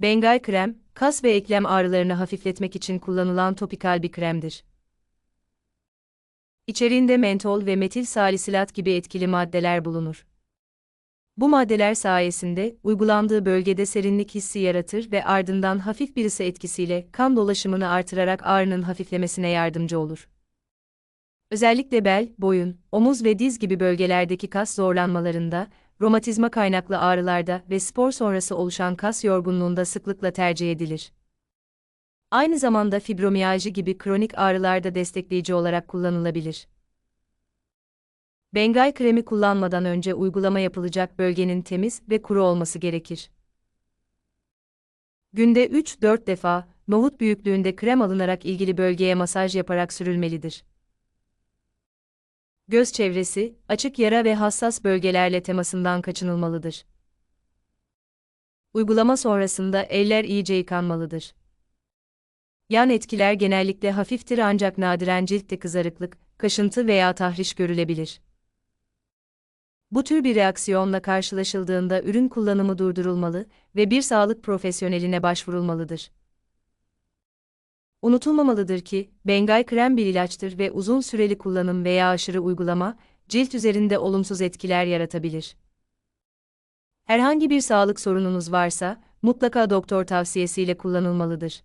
Bengay krem, kas ve eklem ağrılarını hafifletmek için kullanılan topikal bir kremdir. İçeriğinde mentol ve metil salisilat gibi etkili maddeler bulunur. Bu maddeler sayesinde uygulandığı bölgede serinlik hissi yaratır ve ardından hafif bir ısı etkisiyle kan dolaşımını artırarak ağrının hafiflemesine yardımcı olur. Özellikle bel, boyun, omuz ve diz gibi bölgelerdeki kas zorlanmalarında, romatizma kaynaklı ağrılarda ve spor sonrası oluşan kas yorgunluğunda sıklıkla tercih edilir. Aynı zamanda fibromiyalji gibi kronik ağrılarda destekleyici olarak kullanılabilir. Bengay kremi kullanmadan önce uygulama yapılacak bölgenin temiz ve kuru olması gerekir. Günde 3-4 defa, nohut büyüklüğünde krem alınarak ilgili bölgeye masaj yaparak sürülmelidir. Göz çevresi, açık yara ve hassas bölgelerle temasından kaçınılmalıdır. Uygulama sonrasında eller iyice yıkanmalıdır. Yan etkiler genellikle hafiftir ancak nadiren ciltte kızarıklık, kaşıntı veya tahriş görülebilir. Bu tür bir reaksiyonla karşılaşıldığında ürün kullanımı durdurulmalı ve bir sağlık profesyoneline başvurulmalıdır. Unutulmamalıdır ki, Bengay krem bir ilaçtır ve uzun süreli kullanım veya aşırı uygulama, cilt üzerinde olumsuz etkiler yaratabilir. Herhangi bir sağlık sorununuz varsa, mutlaka doktor tavsiyesiyle kullanılmalıdır.